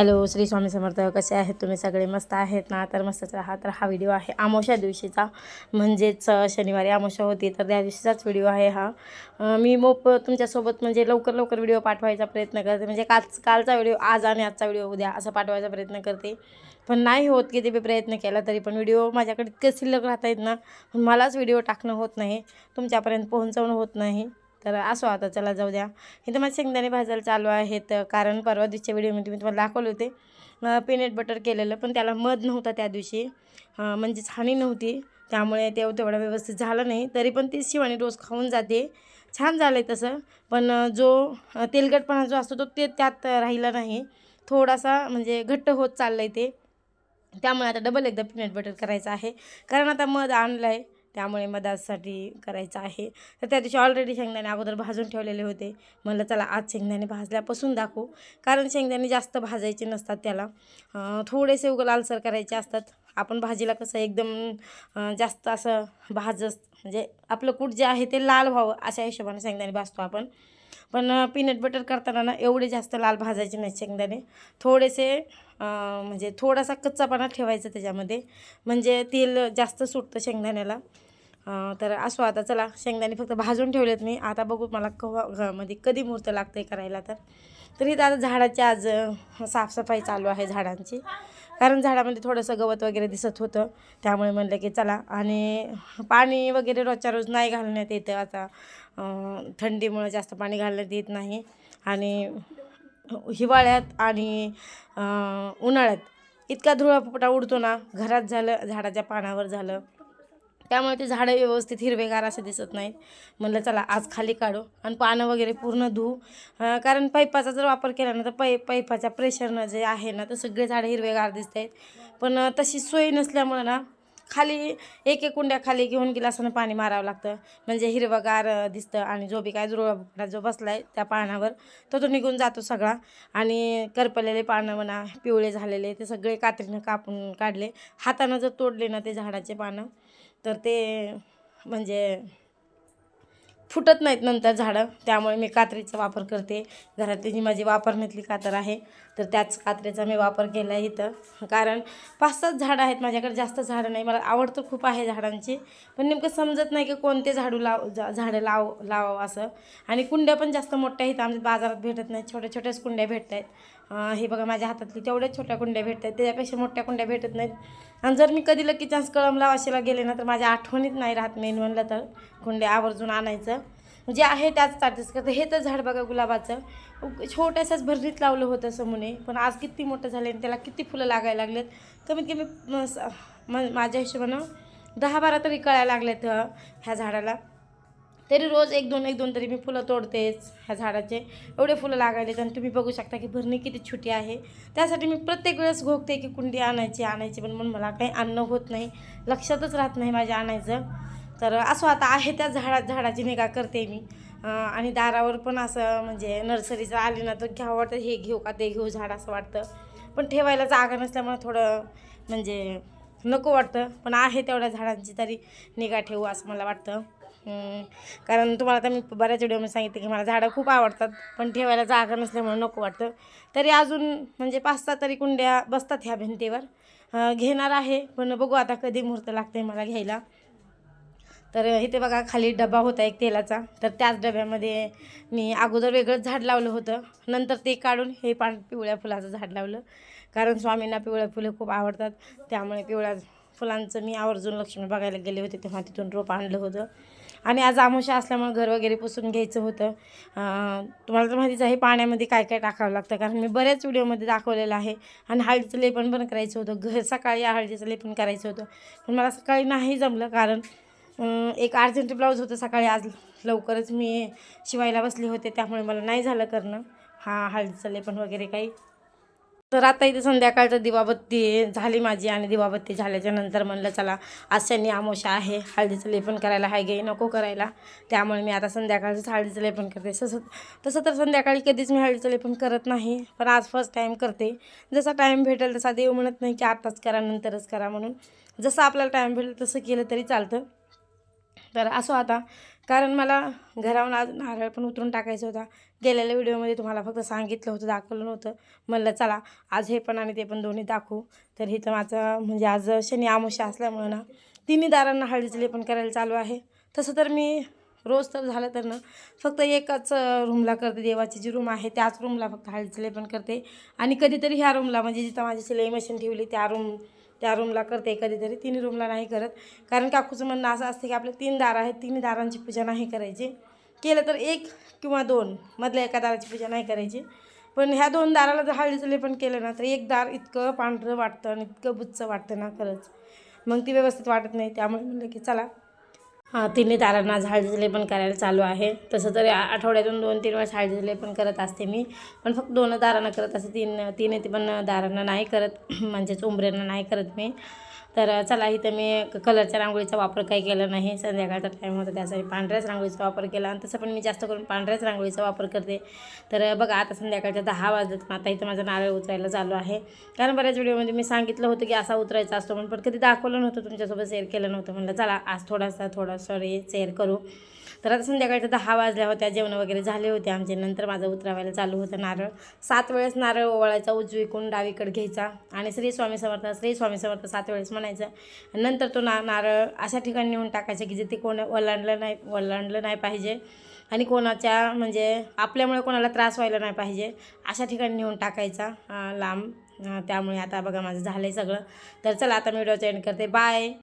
Hello Shri Swami Samarth कसे आहेत तुम्ही? सगळे मस्त आहेत ना? तर मस्तच राहा. तर हा व्हिडिओ आहे आमोशा दिवशीचा. म्हणजेच शनिवारी आमोशा होती तर त्या दिवशीचाच व्हिडिओ आहे हा. मी मोप तुमच्यासोबत म्हणजे लवकर लवकर व्हिडिओ पाठवायचा प्रयत्न करते. म्हणजे काल कालचा व्हिडिओ आज आणि आजचा व्हिडिओ उद्या असं पाठवायचा प्रयत्न करते. पण नाही होत किती बी प्रयत्न केला तरी पण व्हिडिओ माझ्याकडे इतके शिल्लक राहत आहेत ना मलाच व्हिडिओ टाकणं होत नाही. तुमच्यापर्यंत पोहोचवणं होत नाही. तर असो आता चला जाऊ द्या. इथं माझे शेंगदाणे भाजायला चालू आहेत कारण परवा दिवसच्या व्हिडिओमध्ये मी तुम्हाला दाखवले होते. पीनट बटर केलेलं पण त्याला मध नव्हता त्या दिवशी. म्हणजेच हानी नव्हती. त्यामुळे ते तेवढा व्यवस्थित झालं नाही. तरी पण ती शिवानी रोज खाऊन जाते. छान झालं आहे तसं. पण जो तेलगटपणा तेलकटपणा जो असतो तो ते त्यात राहिला नाही. थोडासा म्हणजे घट्ट होत चाललं आहे ते. त्यामुळे आता डबल एकदा पीनट बटर करायचं आहे. कारण आता मध आणलं आहे त्यामुळे मधासाठी करायचं आहे. तर त्या दिवशी ऑलरेडी शेंगदाणे अगोदर भाजून ठेवलेले होते. म्हणलं चला आज शेंगदाणे भाजल्यापासून दाखवू. कारण शेंगदाणे जास्त भाजायचे नसतात त्याला. थोडेसे उगं लालसर करायचे असतात. आपण भाजीला कसं एकदम जास्त असं भाजस म्हणजे आपलं कूट जे आहे ते लाल व्हावं अशा हिशोबाने शेंगदाणे भाजतो आपण. पण पीनट बटर करताना ना एवढे जास्त लाल भाजायचे नाही शेंगदाणे. थोडेसे म्हणजे थोडासा कच्चापणा ठेवायचा त्याच्यामध्ये. म्हणजे तेल जास्त सुटतं शेंगदाण्याला. तर असो आता चला शेंगदाणे फक्त भाजून ठेवलेत मी. आता बघू मला कवा म्हणजे कधी मुहूर्त लागतं आहे करायला तर. तरी आता झाडाची आज साफसफाई चालू आहे झाडांची. कारण झाडामध्ये थोडंसं गवत वगैरे दिसत होतं. त्यामुळे म्हणलं की चला आणि पाणी वगैरे रोजच्या रोज नाही घालण्यात येतं आता. थंडीमुळं जास्त पाणी घालण्यात येत नाही. आणि हिवाळ्यात आणि उन्हाळ्यात इतका धुळापटा उडतो ना घरात झालं झाडाच्या पानावर झालं. त्यामुळे ते झाडं व्यवस्थित हिरवेगार असं दिसत नाहीत. म्हणलं चला आज खाली काढू आणि पानं वगैरे पूर्ण धुवू कारण पैपाचा जर वापर केला ना तर पै पैपाच्या प्रेशरनं जे आहे ना तर सगळे झाडं हिरवेगार दिसत आहेत पण तशी सोय नसल्यामुळं ना खाली एक एक कुंड्या खाली घेऊन गिलासानं पाणी मारावं लागतं. म्हणजे हिरवंगार दिसतं. आणि जो बी काय जुळवा जो बसला आहे त्या पानावर तो तो निघून जातो सगळा. आणि करपलेले पानं म्हणा पिवळे झालेले ते सगळे कात्रीनं कापून काढले. हातानं जर तोडले ना ते झाडाचे पानं तर ते म्हणजे फुटत नाहीत नंतर झाडं. त्यामुळे मी कात्रीचा वापर करते. घरातली जी माझी वापरण्यातली कातर आहे तर त्याच कात्रीचा मी वापर केला आहे इथं. कारण पाच सात झाडं आहेत माझ्याकडे जास्त झाडं नाही. मला आवड तर खूप आहे झाडांची. पण नेमकं समजत नाही की कोणते झाडू लाव जा झाडं लाव लावावं असं. आणि कुंड्या पण जास्त मोठ्या आहेत. आमच्या बाजारात भेटत नाहीत. छोट्या छोट्याच कुंड्या भेटत आहेत हे बघा माझ्या हातातली तेवढ्याच छोट्या कुंड्या भेटत आहेत त्याच्यापेक्षा मोठ्या कुंड्या भेटत नाहीत. आणि जर मी कधी लकी चान्स कळम लावाशीला गेले ना तर माझ्या आठवणीत नाही राहत मेन म्हणलं तर कुंड्या आवर्जून आणायचं. जे आहे त्याच चार्जेस करतं हे तर झाड बघा गुलाबाचं. छोट्याशाच भरणीत लावलं होतं समोने पण आज किती मोठं झालं आणि त्याला किती फुलं लागायला लागलेत. कमीत कमी स- म- माझ्या हिशोबानं दहा बारा तरी कळायला लागलेत ह्या झाडाला. तरी रोज एक दोन एक दोन तरी मी फुलं तोडतेच ह्या झाडाचे. एवढे फुलं लागायलेत आणि तुम्ही बघू शकता की भरणी किती छोटी आहे. त्यासाठी मी प्रत्येक वेळेस घोगते की कुंडी आणायची आणायची पण म्हणून मला काही आणणं होत नाही. लक्षातच राहत नाही माझ्या आणायचं. तर असं आता आहे त्या झाडा झाडाची निगा करते मी. आणि दारावर पण असं म्हणजे नर्सरीचं आली ना तर घ्यावं वाटतं हे घेऊ का ते घेऊ झाड असं वाटतं. पण ठेवायला जागा नसल्यामुळे थोडं म्हणजे नको वाटतं. पण आहे तेवढ्या झाडांची तरी निगा ठेवू असं मला वाटतं. कारण तुम्हाला आता मी बऱ्याच व्हिडिओमध्ये सांगितलं की मला झाडं खूप आवडतात पण ठेवायला जागा नसल्यामुळे नको वाटतं. तरी अजून म्हणजे पाच सहा तरी कुंड्या बसतात ह्या भिंतीवर. घेणार आहे पण बघू आता कधी मुहूर्त लागते मला घ्यायला. तर इथे बघा खाली डबा होता एक तेलाचा. तर त्याच डब्यामध्ये मी अगोदर वेगळंच झाड लावलं होतं. नंतर ते काढून हे पान पिवळ्या फुलाचं झाड लावलं. कारण स्वामींना पिवळ्या फुलं खूप आवडतात. त्यामुळे पिवळ्या फुलांचं मी आवर्जून लक्ष्मी बघायला गेले होते तेव्हा तिथून रोप आणलं होतं. आणि आज आमोशा असल्यामुळे घर वगैरे पुसून घ्यायचं होतं. तुम्हाला तर माहितीच आहे पाण्यामध्ये काय काय टाकावं लागतं. कारण मी बऱ्याच व्हिडिओमध्ये दाखवलेलं आहे. आणि हळदीचं लेपण पण करायचं होतं. घर सकाळी हळदीचं लेपण करायचं होतं. पण मला सकाळी नाही जमलं कारण एक अर्जंट ब्लाऊज होतं सकाळी. आज लवकरच मी शिवायला बसले होते. त्यामुळे मला नाही झालं करणं. हा हळदीचं लेपन वगैरे काही. तर आता इथे संध्याकाळचं दिवाबत्ती झाली माझी आणि दिवाबत्ती झाल्याच्यानंतर म्हणलं चला आज शनी आमोशा आहे हळदीचं लेपन करायला हाय गे नको करायला. त्यामुळे मी आता संध्याकाळचंच हळदीचं लेपन करते. तसं तसं तर संध्याकाळी कधीच मी हळदीचं लेपन करत नाही पण आज फर्स्ट टाईम करते. जसा टाईम भेटेल तसा देव म्हणत नाही की आत्ताच करा नंतरच करा म्हणून. जसं आपल्याला टाईम भेटेल तसं केलं तरी चालतं. तर असो आता कारण मला घराहून आज नारळ पण उतरून टाकायचा होता. गेलेल्या व्हिडिओमध्ये तुम्हाला फक्त सांगितलं होतं दाखवलं नव्हतं. म्हणलं चला आज हे पण आणि ते पण दोन्ही दाखवू. तर हे तर माझं म्हणजे आज शनी आमुष्य असल्यामुळं ना तिन्ही दारांना हळदीचं लेपन करायला चालू आहे. तसं तर मी रोज तर झालं तर ना फक्त एकच रूमला करते देवाची जी रूम आहे त्याच रूमला फक्त हळदीचं लेपन करते. आणि कधीतरी ह्या रूमला म्हणजे जिथं माझी सिलाई मशीन ठेवली त्या रूम त्या रूमला करते कधीतरी तिन्ही रूमला नाही करत. कारण काकूचं म्हणणं असं असतं की आपले तीन दार आहेत तिन्ही दारांची पूजा नाही करायची. केलं तर एक किंवा दोन मधल्या एका दाराची पूजा नाही करायची. पण ह्या दोन दाराला जर हळदीचं लेपण केलं ना तर एक दार इतकं पांढरं वाटतं आणि इतकं बुच्चं वाटतं ना खरंच. मग ती व्यवस्थित वाटत नाही. त्यामुळे म्हणलं की चला तिन्ही दारांना आज पण करायला चालू आहे. तसं तरी आठवड्यातून दोन तीन वेळेस हळदीचं पण करत असते मी. पण फक्त दोन दारांना करत असते तीन तीन ते पण दारांना नाही करत. म्हणजेच उंबऱ्यांना नाही करत मी. तर चला इथं मी क- कलरच्या रांगोळीचा वापर काही केला नाही. संध्याकाळचा टाईम होता त्यासाठी पांढऱ्याच रांगोळीचा वापर केला आणि तसं पण मी जास्त करून पांढऱ्याच रांगोळीचा वापर करते. तर बघा आता संध्याकाळच्या दहा वाजत आता इथं माझं नारळ उतरायला चालू आहे. कारण बऱ्याच व्हिडिओमध्ये मी सांगितलं होतं की असा उतरायचा असतो म्हणून पण कधी दाखवलं नव्हतं तुमच्यासोबत शेअर केलं नव्हतं म्हणलं. चला आज थोडासा थोडा सॉरी शेअर करू. तर आता संध्याकाळच्या दहा वाजल्या होत्या जेवण वगैरे झाले होते आमचे. नंतर माझं उतरावायला चालू होतं नारळ. सात वेळेस नारळ ओवाळायचा उजवीकडून डावीकडे घ्यायचा आणि श्री स्वामी समर्थ श्री स्वामी समर्थ सात वेळेस म्हणायचं. नंतर तो ना नारळ अशा ठिकाणी नेऊन टाकायचा की जिथे कोण ओलांडलं नाही ओलांडलं नाही पाहिजे आणि कोणाच्या म्हणजे आपल्यामुळे कोणाला त्रास व्हायला नाही पाहिजे अशा ठिकाणी नेऊन टाकायचा लांब. त्यामुळे आता बघा माझं झालं आहे सगळं. तर चला आता मी व्हिडिओचा एंड करते. बाय